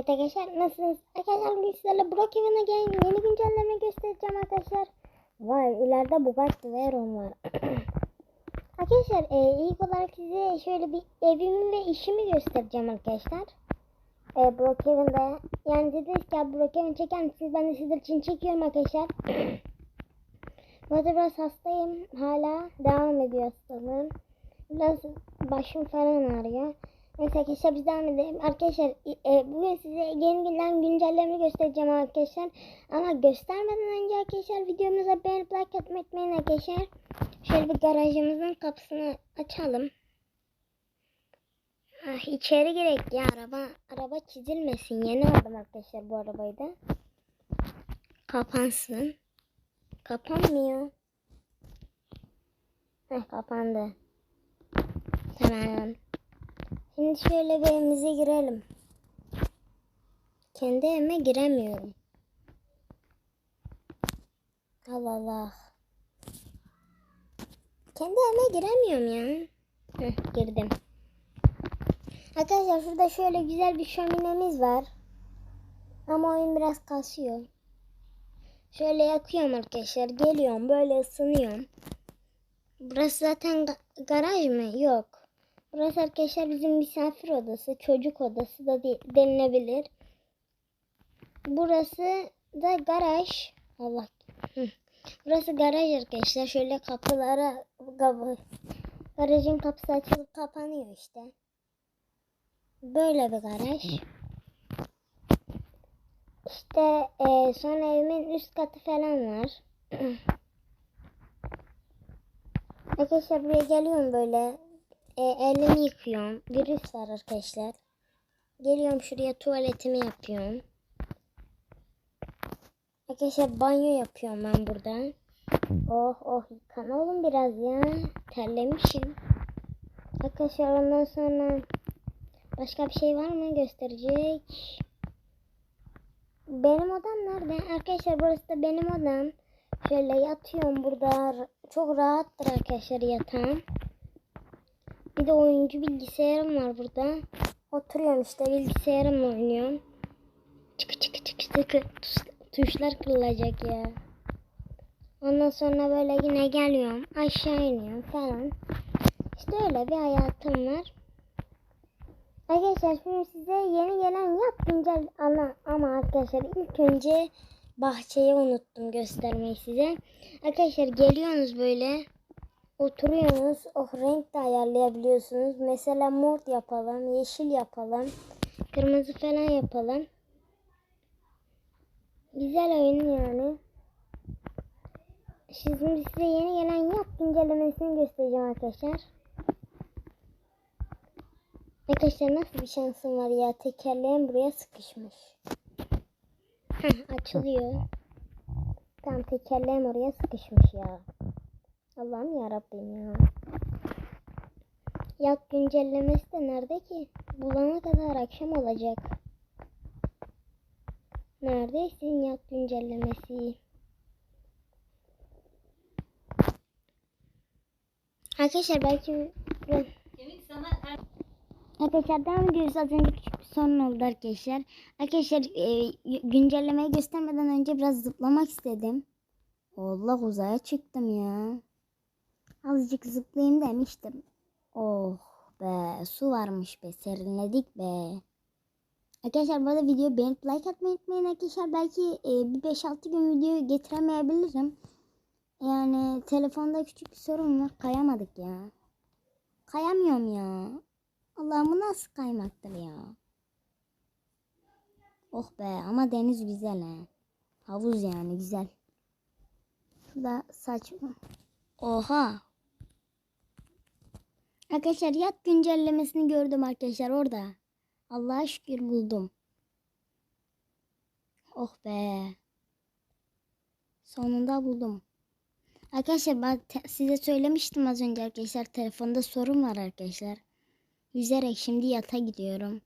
Evet arkadaşlar nasılsınız? Arkadaşlar bugün sizlerle Brookhaven'a gelen yeni güncelleme göstereceğim arkadaşlar. Vay ileride Bugatti Veyron var. arkadaşlar e, ilk olarak size şöyle bir evimi ve işimi göstereceğim arkadaşlar. E, Brookhaven'da yani dediniz ki "Ya Brookhaven çeker misiniz? Ben de sizler için çekiyorum arkadaşlar. Bu arada biraz hastayım. Hala devam ediyor hastalığım. Biraz başım falan ağrıyor. Neyse arkadaşlar biz devam edelim. Arkadaşlar e, bugün size yeni gelen güncellemeyi göstereceğim arkadaşlar. Ama göstermeden önce arkadaşlar videomuza beğenip like atmayı unutmayın arkadaşlar. Şöyle bir garajımızın kapısını açalım. Ah, içeri gerek ya araba araba çizilmesin. Yeni aldım arkadaşlar bu arabayı da. Kapansın. Kapanmıyor. Heh kapandı. Tamam. Şimdi şöyle bir evimize girelim. Kendi evime giremiyorum. Allah Allah. Kendi evime giremiyorum ya. Heh, girdim. Arkadaşlar şurada şöyle güzel bir şöminemiz var. Ama oyun biraz kasıyor. Şöyle yakıyorum arkadaşlar. Geliyorum böyle ısınıyorum. Burası zaten ga- garaj mı? Yok. Burası arkadaşlar bizim misafir odası, çocuk odası da de- denilebilir. Burası da garaj. Allah. Burası garaj arkadaşlar. Şöyle kapılara kapı. Garajın kapısı açılıp kapanıyor işte. Böyle bir garaj. İşte e, sonra evimin üst katı falan var. Arkadaşlar buraya geliyorum böyle. E, elimi yıkıyorum. Virüs var arkadaşlar. Geliyorum şuraya tuvaletimi yapıyorum. Arkadaşlar banyo yapıyorum ben burada. Oh oh yıkan oğlum biraz ya. Terlemişim. Arkadaşlar ondan sonra başka bir şey var mı gösterecek? Benim odam nerede? Arkadaşlar burası da benim odam. Şöyle yatıyorum burada. Çok rahattır arkadaşlar yatağım. Bir de oyuncu bilgisayarım var burada. Oturuyorum işte bilgisayarımla oynuyorum. Çıkı çıkı çıkı çıkı Tuş- tuşlar kırılacak ya. Ondan sonra böyle yine geliyorum. Aşağı iniyorum falan. İşte öyle bir hayatım var. Arkadaşlar şimdi size yeni gelen yap güncel ama, ama arkadaşlar ilk önce bahçeyi unuttum göstermeyi size. Arkadaşlar geliyorsunuz böyle oturuyorsunuz. Oh renk de ayarlayabiliyorsunuz. Mesela mor yapalım, yeşil yapalım, kırmızı falan yapalım. Güzel oyun yani. Şimdi size yeni gelen yap güncellemesini göstereceğim arkadaşlar. Arkadaşlar nasıl bir şansım var ya tekerleğim buraya sıkışmış. Açılıyor. Tam tekerleğim oraya sıkışmış ya. Allah'ım ya Rabbim ya. Yak güncellemesi de nerede ki? Bulana kadar akşam olacak. Neredesin yak güncellemesi? Arkadaşlar belki Arkadaşlar devam ediyoruz. Az önce küçük bir sorun oldu arkadaşlar. Arkadaşlar e, güncellemeyi göstermeden önce biraz zıplamak istedim. Allah uzaya çıktım ya. Azıcık zıplayayım demiştim. Oh be su varmış be serinledik be. Arkadaşlar bu arada videoyu beğenip like atmayı unutmayın arkadaşlar. Belki e, bir 5-6 gün video getiremeyebilirim. Yani telefonda küçük bir sorun var. Kayamadık ya. Kayamıyorum ya. Allah'ım bu nasıl kaymaktır ya. Oh be ama deniz güzel he. Havuz yani güzel. Şurada saçma. Oha. Arkadaşlar yat güncellemesini gördüm arkadaşlar orada. Allah'a şükür buldum. Oh be. Sonunda buldum. Arkadaşlar ben size söylemiştim az önce arkadaşlar telefonda sorun var arkadaşlar. Yüzerek şimdi yata gidiyorum.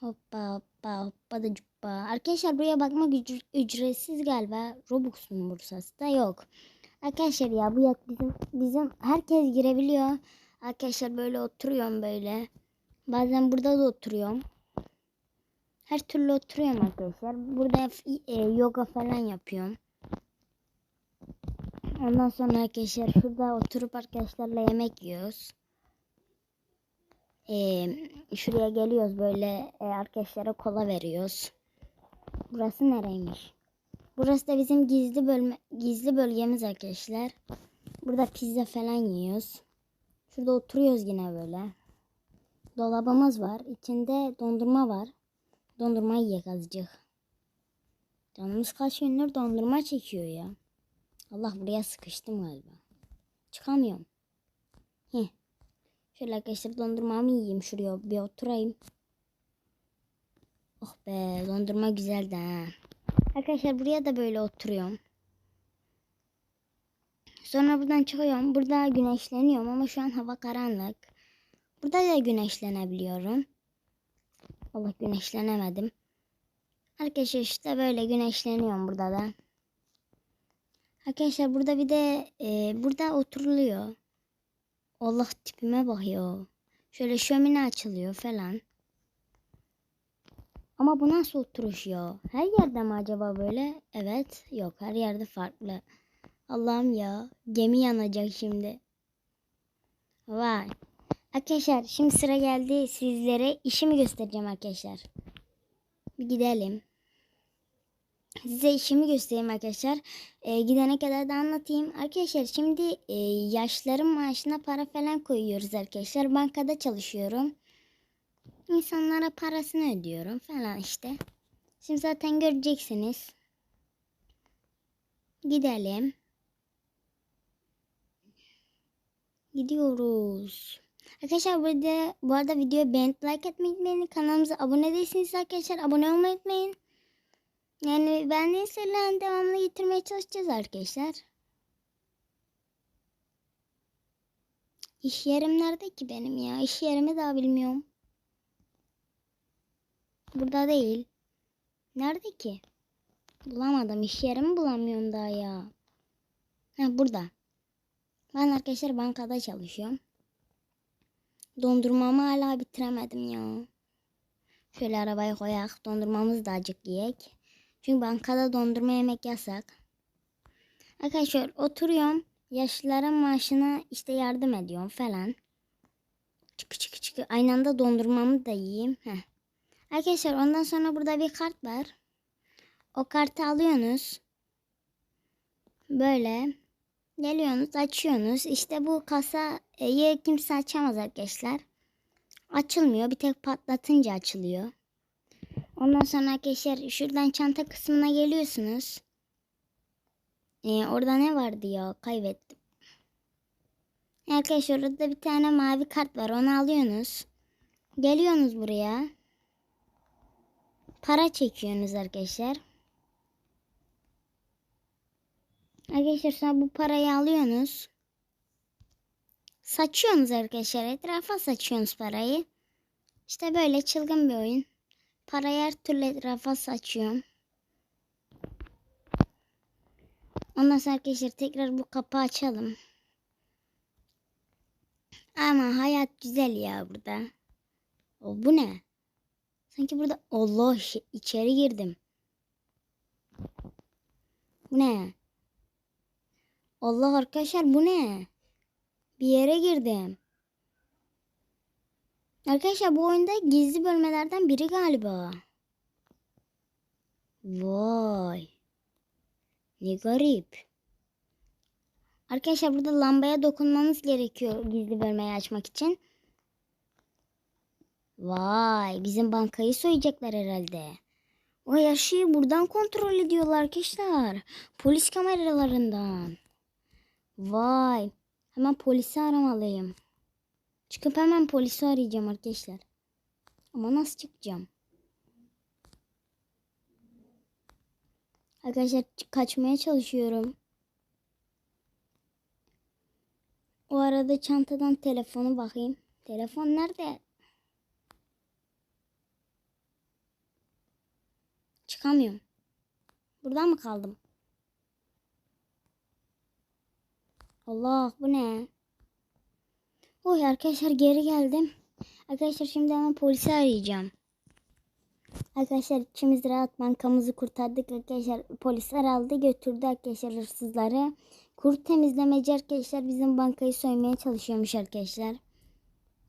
Hoppa hoppa hoppa da cuppa. Arkadaşlar buraya bakmak ücr- ücretsiz galiba. Robux'un bursası da yok. Arkadaşlar ya bu yat bizim bizim herkes girebiliyor. Arkadaşlar böyle oturuyorum böyle. Bazen burada da oturuyorum. her türlü oturuyorum arkadaşlar. Burada e, yoga falan yapıyorum. Ondan sonra arkadaşlar şurada oturup arkadaşlarla yemek yiyoruz. Ee, şuraya geliyoruz böyle e, arkadaşlara kola veriyoruz. Burası nereymiş? Burası da bizim gizli bölme gizli bölgemiz arkadaşlar. Burada pizza falan yiyoruz. Şurada oturuyoruz yine böyle. Dolabımız var. İçinde dondurma var. Dondurma yiyek azıcık. Canımız kaç gündür dondurma çekiyor ya. Allah buraya sıkıştım galiba. Çıkamıyorum. Heh. Şöyle arkadaşlar dondurmamı yiyeyim şuraya bir oturayım. Oh be dondurma güzeldi ha. Arkadaşlar buraya da böyle oturuyorum. Sonra buradan çıkıyorum. Burada güneşleniyorum ama şu an hava karanlık. Burada da güneşlenebiliyorum. Allah güneşlenemedim. Arkadaşlar işte böyle güneşleniyorum burada da. Arkadaşlar burada bir de e, burada oturuluyor. Allah tipime bakıyor. Şöyle şömine açılıyor falan. Ama bu nasıl oturuş? Her yerde mi acaba böyle? Evet. Yok her yerde farklı. Allah'ım ya. Gemi yanacak şimdi. Vay. Arkadaşlar şimdi sıra geldi sizlere işimi göstereceğim arkadaşlar. Bir gidelim. Size işimi göstereyim arkadaşlar. Ee, gidene kadar da anlatayım. Arkadaşlar şimdi e, yaşların maaşına para falan koyuyoruz arkadaşlar. Bankada çalışıyorum. İnsanlara parasını ödüyorum falan işte. Şimdi zaten göreceksiniz. Gidelim. Gidiyoruz. Arkadaşlar burada bu arada videoyu beğenip like etmeyi unutmayın. Kanalımıza abone değilseniz arkadaşlar abone olmayı unutmayın. Yani ben de serilerin devamını getirmeye çalışacağız arkadaşlar. İş yerim nerede ki benim ya? İş yerimi daha bilmiyorum. Burada değil. Nerede ki? Bulamadım. İş yerimi bulamıyorum daha ya. Ha burada. Ben arkadaşlar bankada çalışıyorum. Dondurmamı hala bitiremedim ya. Şöyle arabaya koyak. Dondurmamızı da acık yiyek. Çünkü bankada dondurma yemek yasak. Arkadaşlar oturuyorum. Yaşlıların maaşına işte yardım ediyorum falan. Çıkı çıkı çıkı. Aynı anda dondurmamı da yiyeyim. Heh. Arkadaşlar ondan sonra burada bir kart var. O kartı alıyorsunuz. Böyle. Geliyorsunuz açıyorsunuz. İşte bu kasayı kimse açamaz arkadaşlar. Açılmıyor. Bir tek patlatınca açılıyor. Ondan sonra arkadaşlar şuradan çanta kısmına geliyorsunuz. Ee, orada ne vardı ya? Kaybettim. Arkadaşlar orada bir tane mavi kart var. Onu alıyorsunuz. Geliyorsunuz buraya. Para çekiyorsunuz arkadaşlar. Arkadaşlar sonra bu parayı alıyorsunuz. Saçıyorsunuz arkadaşlar. Etrafa saçıyorsunuz parayı. İşte böyle çılgın bir oyun. Parayı her türlü etrafa saçıyorum. Ondan sonra arkadaşlar tekrar bu kapağı açalım. Ama hayat güzel ya burada. O bu ne? Sanki burada Allah içeri girdim. Bu ne? Allah arkadaşlar bu ne? Bir yere girdim. Arkadaşlar bu oyunda gizli bölmelerden biri galiba. Vay. Ne garip. Arkadaşlar burada lambaya dokunmanız gerekiyor gizli bölmeyi açmak için. Vay bizim bankayı soyacaklar herhalde. O her şeyi buradan kontrol ediyorlar arkadaşlar. Polis kameralarından. Vay. Hemen polisi aramalıyım. Çıkıp hemen polisi arayacağım arkadaşlar. Ama nasıl çıkacağım? Arkadaşlar kaçmaya çalışıyorum. O arada çantadan telefonu bakayım. Telefon nerede? Çıkamıyorum. Burada mı kaldım? Allah bu ne? Oy arkadaşlar geri geldim. Arkadaşlar şimdi hemen polisi arayacağım. Arkadaşlar içimiz rahat bankamızı kurtardık arkadaşlar. Polisler aldı götürdü arkadaşlar hırsızları. Kurt temizlemeci arkadaşlar bizim bankayı soymaya çalışıyormuş arkadaşlar.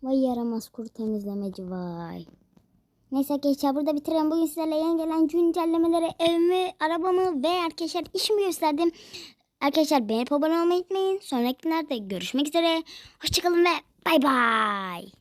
Vay yaramaz kurt temizlemeci vay. Neyse arkadaşlar burada bitirelim. Bugün sizlerle yeni gelen güncellemeleri, evimi, arabamı ve arkadaşlar işimi gösterdim. Arkadaşlar beğenip abone olmayı unutmayın. Sonraki günlerde görüşmek üzere. Hoşçakalın ve bay bay.